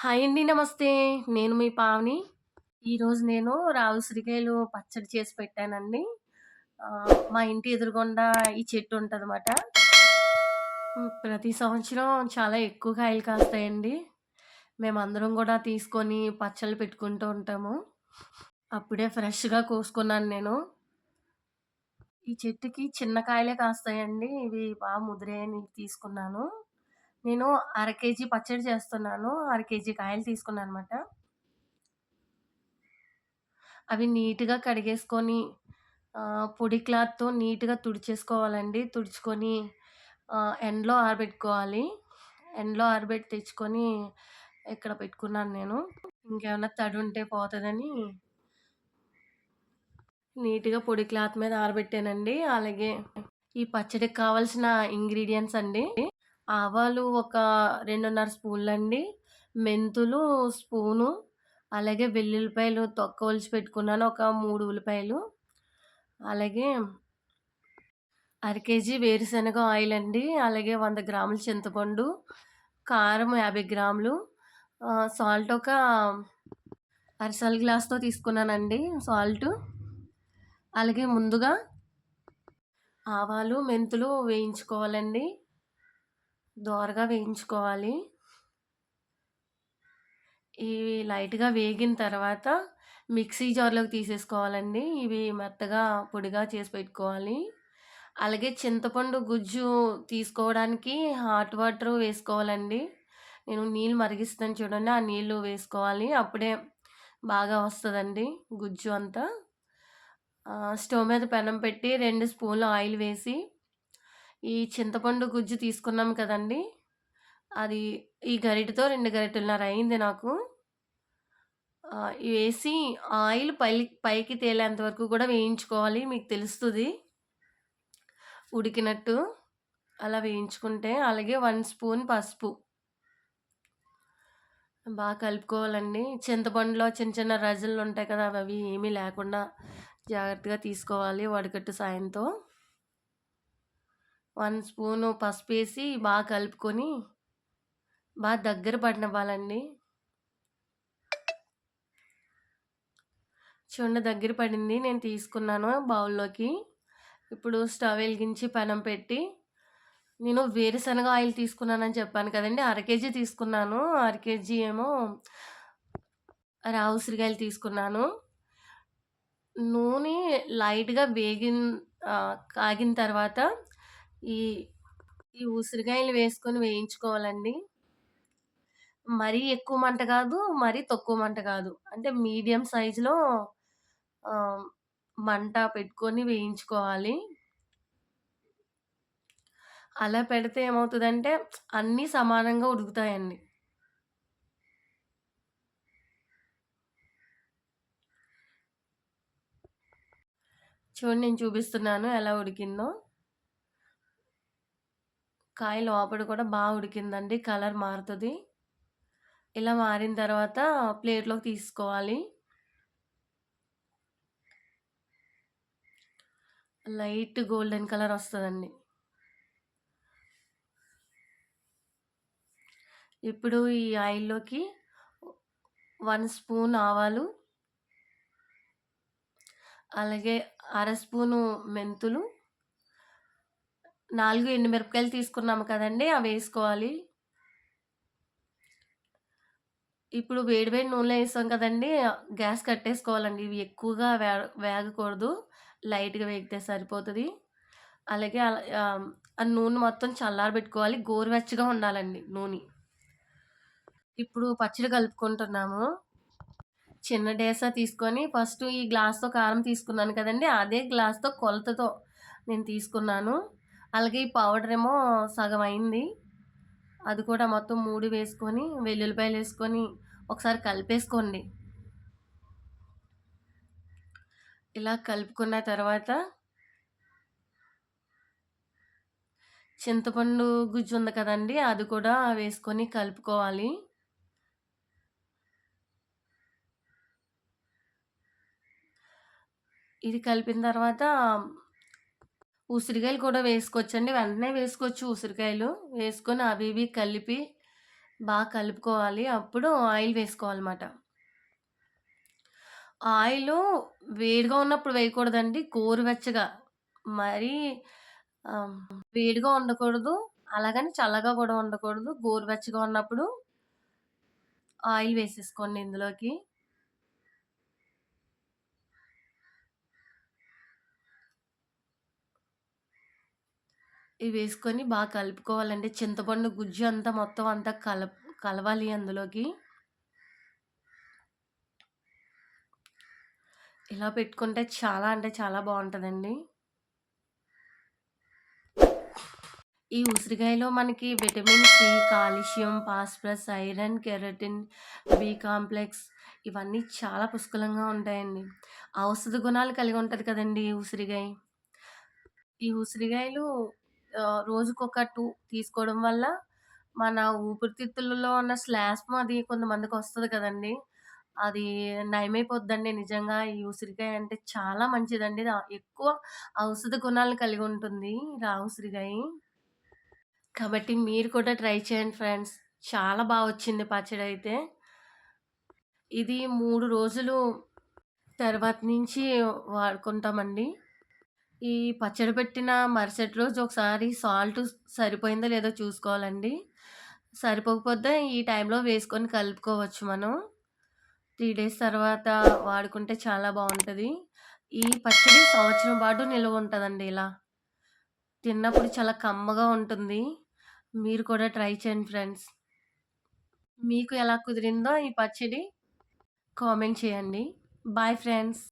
Hi అండి. నమస్తే. నేను మీ పావని. ఈరోజు నేను రావుసిరికాయలు పచ్చడి చేసి పెట్టానండి. మా ఇంటి ఎదురుగుండా ఈ చెట్టు ఉంటుంది అనమాట ప్రతి సంవత్సరం చాలా ఎక్కువ కాయలు కాస్తాయండి. మేమందరం కూడా తీసుకొని పచ్చళ్ళు పెట్టుకుంటూ ఉంటాము. అప్పుడే ఫ్రెష్‌గా కోసుకున్నాను నేను. ఈ చెట్టుకి చిన్న కాయలే కాస్తాయండి. ఇవి బాగా ముదిరాయని తీసుకున్నాను. నేను అర కేజీ పచ్చడి చేస్తున్నాను. అర కేజీ కాయలు తీసుకున్నాను అనమాట అవి నీట్‌గా కడిగేసుకొని పొడి క్లాత్‌తో నీట్‌గా తుడిచేసుకోవాలండి. తుడుచుకొని ఎండలో ఆరబెట్టుకోవాలి. ఎండలో ఆరబెట్టి తెచ్చుకొని ఇక్కడ పెట్టుకున్నాను నేను. ఇంకేమన్నా ఉంటే పోతుందని నీట్‌గా పొడి క్లాత్ మీద ఆరబెట్టానండి. అలాగే ఈ పచ్చడికి కావాల్సిన ఇంగ్రీడియంట్స్ అండి. ఆవాలు ఒక 2:30 స్పూన్లండి. మెంతులు స్పూను, అలాగే వెల్లుల్లిపాయలు తొక్క ఒలిచి పెట్టుకున్నాను. ఒక మూడు ఉల్లిపాయలు. అలాగే అర కేజీ వేరుశనగ ఆయిల్ అండి అలాగే వంద గ్రాముల చింతపండు, కారం 50 గ్రాములు, సాల్ట్ ఒక అరసల గ్లాస్‌తో తీసుకున్నానండి సాల్ట్ అలాగే ముందుగా ఆవాలు, మెంతులు వేయించుకోవాలండి. దోరగా వేయించుకోవాలి. ఇవి లైట్‌గా వేగిన తర్వాత మిక్సీ జార్‌లోకి తీసేసుకోవాలండి. ఇవి మెత్తగా పొడిగా చేసి పెట్టుకోవాలి. అలాగే చింతపండు గుజ్జు తీసుకోవడానికి హాట్ వాటర్ వేసుకోవాలండి. నేను నీళ్ళు మరిగిస్తాను చూడండి. ఆ నీళ్ళు వేసుకోవాలి. అప్పుడే బాగా వస్తుందండి గుజ్జు అంతా. స్టవ్ మీద పెనం పెట్టి రెండు స్పూన్లు ఆయిల్ వేసి, ఈ చింతపండు గుజ్జు తీసుకున్నాం కదండీ! అది ఈ గరిటెతో 2 గరిటెలన్నర అయింది నాకు. వేసి ఆయిల్ పై పైకి తేలేంత వరకు కూడా వేయించుకోవాలి. మీకు తెలుస్తుంది ఉడికినట్టు. అలా వేయించుకుంటే అలాగే వన్ స్పూన్ పసుపు. బాగా కలుపుకోవాలండి. చింతపండులో చిన్న చిన్న రజలుంటాయి కదా! అవి ఏమీ లేకుండా జాగ్రత్తగా తీసుకోవాలి వడకట్టు సాయంతో. వన్ స్పూను పసుపు వేసి బాగా కలుపుకొని బాగా దగ్గర పడినవ్వాలండి చూడండి దగ్గర పడింది. నేను తీసుకున్నాను బౌల్‌లోకి. ఇప్పుడు స్టవ్ వెలిగించి పెనం పెట్టి నేను వేరుశనగ ఆయిల్ తీసుకున్నానని చెప్పాను కదండి అర కేజీ తీసుకున్నాను. అర కేజీ ఏమో రావు ఉసిరికాయలు తీసుకున్నాను. నూనె లైట్‌గా వేగిన్ కాగిన తర్వాత ఈ ఈ ఉసిరికాయలు వేసుకొని వేయించుకోవాలండి. మరీ ఎక్కువ మంట కాదు. మరీ తక్కువ మంట కాదు. అంటే మీడియం సైజులో మంట పెట్టుకొని వేయించుకోవాలి. అలా పెడితే ఏమవుతుందంటే అన్నీ సమానంగా ఉడుకుతాయండి. చూడండి నేను చూపిస్తున్నాను ఎలా ఉడికిందో. కాయ లోపల కూడా బాగా ఉడికిందండి. కలర్ మారుతుంది ఇలా మారిన తర్వాత ప్లేట్‌లోకి తీసుకోవాలి. లైట్ గోల్డెన్ కలర్ వస్తుందండి ఇప్పుడు ఈ ఆయిల్‌లోకి వన్ స్పూన్ ఆవాలు అలాగే అర స్పూను మెంతులు 4 ఎండుమిరపకాయలు తీసుకున్నాము కదండీ! వేసుకోవాలి ఇప్పుడు వేడి వేడి నూనెలో వేస్తాం కదండీ! గ్యాస్ కట్టేసుకోవాలండి. ఇవి ఎక్కువగా వే వేగకూడదు. లైట్‌గా వేగితే సరిపోతుంది అలాగే ఆ నూనె మొత్తం చల్లారబెట్టుకోవాలి. గోరువెచ్చగా ఉండాలండి నూనె. ఇప్పుడు పచ్చడి కలుపుకుంటున్నాము. చిన్న డేసా తీసుకొని ఫస్ట్ ఈ గ్లాస్‌తో కారం తీసుకున్నాను కదండి అదే గ్లాస్‌తో కొలతతో నేను తీసుకున్నాను. అలాగే ఈ పౌడరేమో సగం అయింది. అది కూడా మొత్తం మూడు వేసుకొని వెల్లుల్లిపాయలు వేసుకొని ఒకసారి కలిపేసుకోండి. ఇలా కలుపుకున్న తర్వాత చింతపండు గుజ్జు ఉంది కదండి అది కూడా వేసుకొని కలుపుకోవాలి. ఇది కలిపిన తర్వాత ఉసిరికాయలు కూడా వేసుకోవచ్చండి. వెంటనే వేసుకోవచ్చు ఉసిరికాయలు. వేసుకొని అవి ఇవి కలిపి బాగా కలుపుకోవాలి. అప్పుడు ఆయిల్ వేసుకోవాలన్నమాట ఆయిలు వేడిగా ఉన్నప్పుడు వేయకూడదండి. కోరువెచ్చగా మరీ వేడిగా ఉండకూడదు. అలాగని చల్లగా కూడా ఉండకూడదు. గోరువెచ్చగా ఉన్నప్పుడు ఆయిల్ వేసేసుకోండి ఇందులోకి. ఇవి వేసుకొని బాగా కలుపుకోవాలంటే చింతపండు గుజ్జు అంతా మొత్తం అంతా కల కలవాలి అందులోకి. ఇలా పెట్టుకుంటే చాలా అంటే చాలా బాగుంటుందండి ఈ ఉసిరికాయలో మనకి vitamin C, calcium, phosphorus, iron, keratin, B complex ఇవన్నీ చాలా పుష్కలంగా ఉంటాయండి. ఔషధ గుణాలు కలిగి ఉంటుంది కదండి ఈ ఉసిరికాయ. ఈ ఉసిరికాయలు రోజుకొక టూ తీసుకోవడం వల్ల మన ఊపిరితిత్తులలో ఉన్న శ్లాస్మ అది కొంతమందికి వస్తుంది కదండీ! అది నయమైపోద్దండి నిజంగా. ఈ ఉసిరికాయ అంటే చాలా మంచిదండి. ఎక్కువ ఔషధ గుణాలు కలిగి ఉంటుంది రా ఉసిరికాయి. కాబట్టి మీరు కూడా ట్రై చేయండి ఫ్రెండ్స్. చాలా బాగా వచ్చింది పచ్చడి అయితే ఇది మూడు రోజులు తర్వాత నుంచి వాడుకుంటామండి. ఈ పచ్చడి పెట్టిన మరుసటి రోజు ఒకసారి సాల్ట్ సరిపోయిందో లేదో చూసుకోవాలండి. సరిపోకపోతే ఈ టైంలో వేసుకొని కలుపుకోవచ్చు మనం. త్రీ డేస్ తర్వాత వాడుకుంటే చాలా బాగుంటుంది ఈ పచ్చడి సంవత్సరం పాటు నిల్వ ఉంటుందండి ఇలా. తిన్నప్పుడు చాలా కమ్మగా ఉంటుంది. మీరు కూడా ట్రై చేయండి ఫ్రెండ్స్. మీకు ఎలా కుదిరిందో ఈ పచ్చడి కామెంట్ చేయండి. Bye friends.